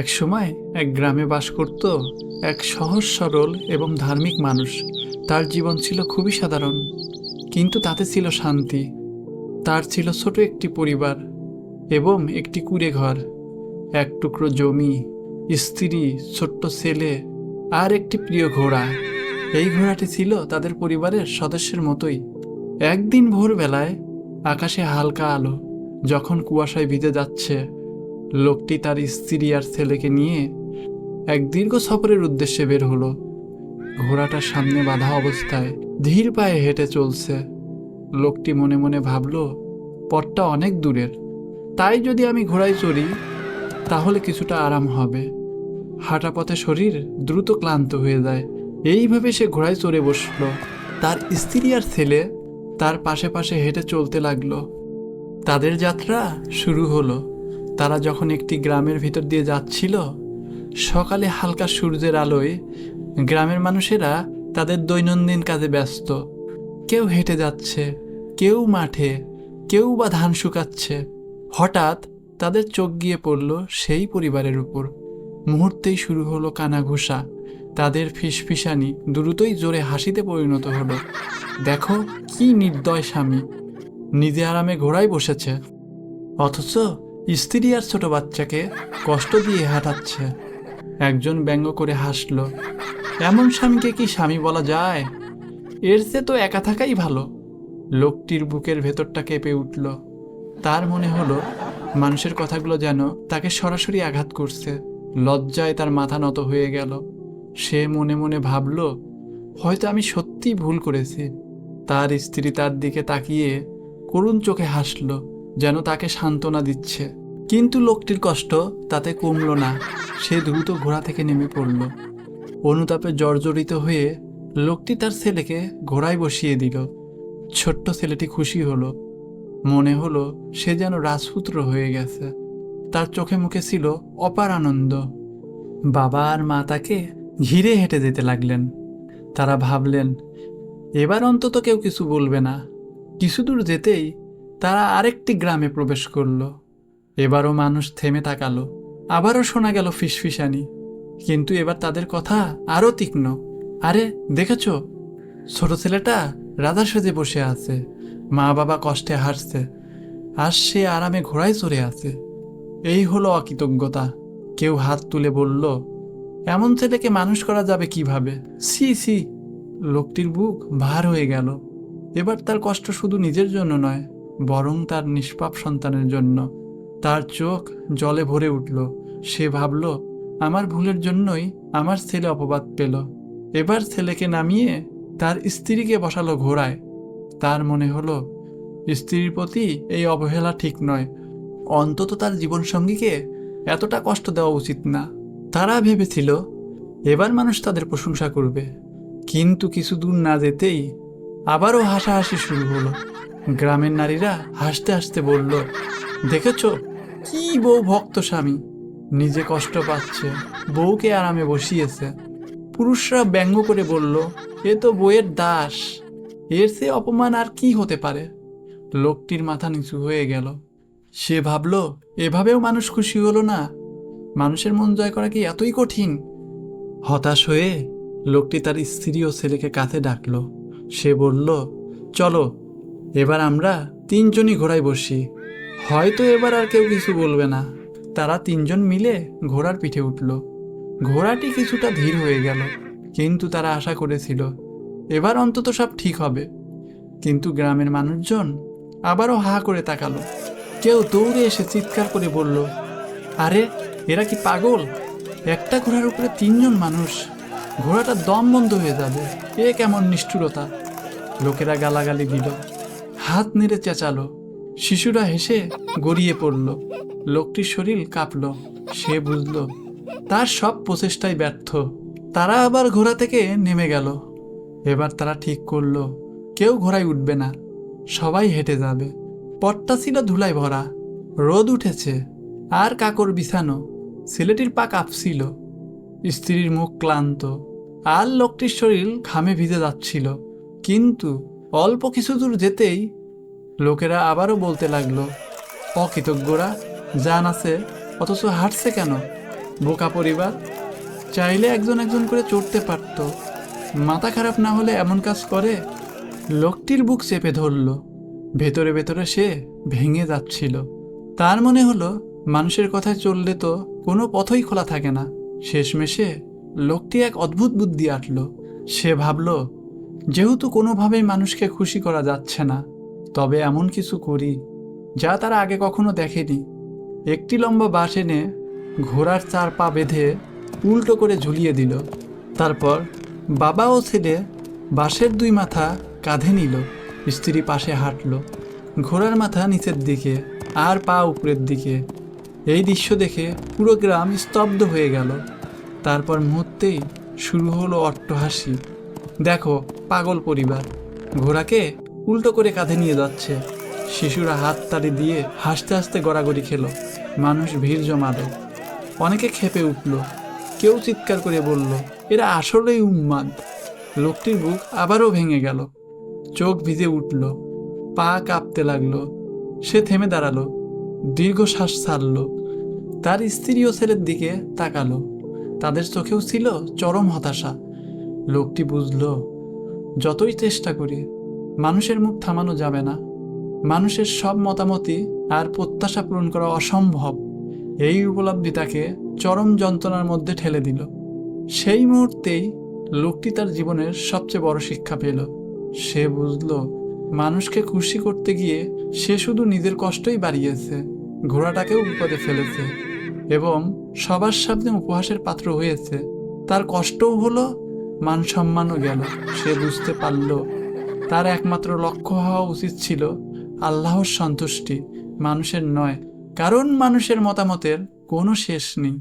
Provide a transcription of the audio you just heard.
এক সময় এক গ্রামে বাস করত এক সহজ, সরল এবং ধার্মিক মানুষ। তার জীবন ছিল খুবই সাধারণ, কিন্তু তাতে ছিল শান্তি। তার ছিল ছোট একটি পরিবার এবং একটি কুড়ে ঘর, এক টুকরো জমি, স্ত্রী, ছোট্ট ছেলে আর একটি প্রিয় ঘোড়া। এই ঘোড়াটি ছিল তাদের পরিবারের সদস্যের মতোই। একদিন ভোরবেলায় আকাশে হালকা আলো, যখন কুয়াশায় ভিজে যাচ্ছে লোকটি তার স্ত্রী আর ছেলেকে নিয়ে এক দীর্ঘ সফরের উদ্দেশ্যে বের হলো। ঘোড়াটার সামনে বাঁধা অবস্থায় ধীর পায়ে হেঁটে চলছে। লোকটি মনে মনে ভাবল, পথটা অনেক দূরের। তাই যদি আমি ঘোড়ায় চড়ি, তাহলে কিছুটা আরাম হবে। হাঁটা পথে শরীর দ্রুত ক্লান্ত হয়ে যায়। এইভাবে সে ঘোড়ায় চড়ে বসল। তার স্ত্রী আর ছেলে তার পাশে পাশে হেঁটে চলতে লাগল। তাদের যাত্রা শুরু হলো। তারা যখন একটি গ্রামের ভিতর দিয়ে যাচ্ছিল, সকালে হালকা সূর্যের আলোয় গ্রামের মানুষেরা তাদের দৈনন্দিন কাজে ব্যস্ত। কেউ হেঁটে যাচ্ছে, কেউ মাঠে, কেউ বা ধান শুকাচ্ছে। হঠাৎ তাদের চোখ গিয়ে পড়ল সেই পরিবারের উপর। মুহূর্তেই শুরু হলো কানাঘুষা। তাদের ফিসফিসানি দ্রুতই জোরে হাসিতে পরিণত হলো। দেখো কি নির্দয় স্বামী। নিজে আরামে ঘোড়ায় বসেছে। অথচ স্ত্রী আর ছোট বাচ্চাকে কষ্ট দিয়ে হাঁটাচ্ছে। একজন ব্যঙ্গ করে হাসল, এমন স্বামীকে কি স্বামী বলা যায়? এর চেয়ে তো একা থাকাই ভালো। লোকটির বুকের ভেতরটা কেঁপে উঠল। তার মনে হলো, মানুষের কথাগুলো যেন তাকে সরাসরি আঘাত করছে। লজ্জায় তার মাথা নত হয়ে গেল। সে মনে মনে ভাবল, হয়তো আমি সত্যিই ভুল করেছি। তার স্ত্রী তার দিকে তাকিয়ে করুণ চোখে হাসল যেন তাকে সান্ত্বনা দিচ্ছে। কিন্তু লোকটির কষ্ট তাতে কমল না। সে দ্রুত ঘোড়া থেকে নেমে পড়ল। অনুতাপে জর্জরিত হয়ে লোকটি তার ছেলেকে ঘোড়ায় বসিয়ে দিল। ছোট্ট ছেলেটি খুশি হলো। মনে হলো সে যেন রাজপুত্র হয়ে গেছে। তার চোখে মুখে ছিল অপার আনন্দ। বাবা আর মা তাকে ঘিরে হেঁটে যেতে লাগলেন। তারা ভাবলেন, এবার অন্তত কেউ কিছু বলবে না। কিছু দূর যেতেই তারা আরেকটি গ্রামে প্রবেশ করল। এবারও মানুষ থেমে তাকালো। আবারও শোনা গেল ফিসফিসানি। কিন্তু এবার তাদের কথা আরও তীক্ষ্ণ। আরে, দেখেছ? ছোট ছেলেটা রাধা সেজে বসে আছে। মা বাবা কষ্টে হাসছে। আর সে আরামে ঘোড়ায় চড়ে আছে। এই হলো অকৃতজ্ঞতা। কেউ হাত তুলে বলল, এমন ছেলেকে মানুষ করা যাবে কীভাবে? সি সি লোকটির বুক ভার হয়ে গেল। এবার তার কষ্ট শুধু নিজের জন্য নয় বরং তার নিষ্পাপ সন্তানের জন্য। তার চোখ জলে ভরে উঠল। সে ভাবল, আমার ভুলের জন্যই আমার ছেলে অপবাদ পেল। এবার ছেলেকে নামিয়ে তার স্ত্রীকে বসালো ঘোড়ায়। তার মনে হলো, স্ত্রীর প্রতি এই অবহেলা ঠিক নয়। অন্তত তার জীবনসঙ্গীকে এতটা কষ্ট দেওয়া উচিত না। তারা ভেবেছিল, এবার মানুষ তাদের প্রশংসা করবে। কিন্তু কিছু দূর না যেতেই আবারও হাসাহাসি শুরু হলো। গ্রামের নারীরা হাসতে হাসতে বলল, দেখেছ? কি বউ ভক্ত স্বামী? নিজে কষ্ট পাচ্ছে, বউকে আরামে বসিয়েছে। পুরুষরা ব্যঙ্গ করে বলল, এ তো বইয়ের দাস, এর সে অপমান আর কি হতে পারে? লোকটির মাথা নিচু হয়ে গেল। সে ভাবল, এভাবেও মানুষ খুশি হলো না? মানুষের মন জয় করা কি এতই কঠিন? হতাশ হয়ে লোকটি তার স্ত্রী ও ছেলেকে কাছে ডাকলো। সে বলল, চলো এবার আমরা তিনজনই ঘোড়ায় বসি। হয়তো এবার আর কেউ কিছু বলবে না। তারা তিনজন মিলে ঘোড়ার পিঠে উঠল। ঘোড়াটি কিছুটা ধীর হয়ে গেল, কিন্তু তারা আশা করেছিল, এবার অন্তত সব ঠিক হবে। কিন্তু গ্রামের মানুষজন আবারও হা করে তাকালো। কেউ দৌড়ে এসে চিৎকার করে বলল, আরে, এরা কি পাগল? একটা ঘোড়ার উপরে তিনজন মানুষ। ঘোড়াটা দম বন্ধ হয়ে যাবে। এ কেমন নিষ্ঠুরতা! লোকেরা গালাগালি দিল। হাত নেড়ে চেঁচালো। শিশুরা হেসে গড়িয়ে পড়ল। লোকটির শরীর কাঁপল। সে বুঝল, তার সব প্রচেষ্টাই ব্যর্থ। তারা আবার ঘোড়া থেকে নেমে গেল। এবার তারা ঠিক করল, কেউ ঘোড়ায় উঠবে না। সবাই হেঁটে যাবে। পথটা ছিল ধুলায় ভরা। রোদ উঠেছে। আর কাকর বিছানো। ছেলেটির পা কাঁপছিল। স্ত্রীর মুখ ক্লান্ত। আর লোকটির শরীর ঘামে ভিজে যাচ্ছিল। কিন্তু অল্প কিছু দূর যেতেই লোকেরা আবারও বলতে লাগল, অকৃতজ্ঞরা, জান আছে, অথচ হাঁটছে কেন? বোকা পরিবার, চাইলে একজন একজন করে চড়তে পারত। মাথা খারাপ না হলে এমন কাজ করে? লোকটির বুক চেপে ধরল। ভেতরে ভেতরে সে ভেঙে যাচ্ছিল। তার মনে হলো, মানুষের কথায় চললে তো কোনো পথই খোলা থাকে না। শেষমেশে লোকটি এক অদ্ভুত বুদ্ধি আটল। সে ভাবল যেহেতু কোনোভাবেই মানুষকে খুশি করা যাচ্ছে না, তবে এমন কিছু করি যা তারা আগে কখনো দেখেনি। একটি লম্বা বাঁশ এনে ঘোড়ার চার পা বেঁধে উল্টো করে ঝুলিয়ে দিল। তারপর বাবা ও ছেলে বাঁশের দুই মাথা কাঁধে নিল, স্ত্রী পাশে হাঁটল, ঘোড়ার মাথা নিচের দিকে আর পা উপরের দিকে। এই দৃশ্য দেখে পুরো গ্রাম স্তব্ধ হয়ে গেল। তারপর মুহূর্তেই শুরু হলো অট্টহাসি। দেখো, পাগল পরিবার। ঘোড়াকে উল্টো করে কাঁধে নিয়ে যাচ্ছে। শিশুরা হাত তালি দিয়ে হাসতে হাসতে গড়াগড়ি খেলো। মানুষ ভিড় জমালো। অনেকে খেপে উঠল। কেউ চিৎকার করে বলল, এরা আসলেই উন্মাদ লোকটির বুক আবারও ভেঙে গেল। চোখ ভিজে উঠল। পা কাঁপতে লাগল। সে থেমে দাঁড়াল। দীর্ঘশ্বাস ছাড়ল। তার স্ত্রী ও ছেলের দিকে তাকালো। তাদের চোখেও ছিল চরম হতাশা। লোকটি বুঝল, যতই চেষ্টা করি, মানুষের মুখ থামানো যাবে না। মানুষের সব মতামতই আর প্রত্যাশা পূরণ করা অসম্ভব। এই উপলব্ধি তাকে চরম যন্ত্রণার মধ্যে ঠেলে দিল। সেই মুহূর্তেই লোকটি তার জীবনের সবচেয়ে বড় শিক্ষা পেল। সে বুঝল, মানুষকে খুশি করতে গিয়ে সে শুধু নিজের কষ্টই বাড়িয়েছে, ঘোড়াটাকেও বিপদে ফেলেছে এবং সবার সামনে উপহাসের পাত্র হয়েছে। তার কষ্টও হলো মান সম্মানও গেল। সে বুঝতে পারল, তার একমাত্র লক্ষ্য হওয়া উচিত ছিল আল্লাহর সন্তুষ্টি। মানুষের নয়, কারণ মানুষের মতামতের কোনো শেষ নেই।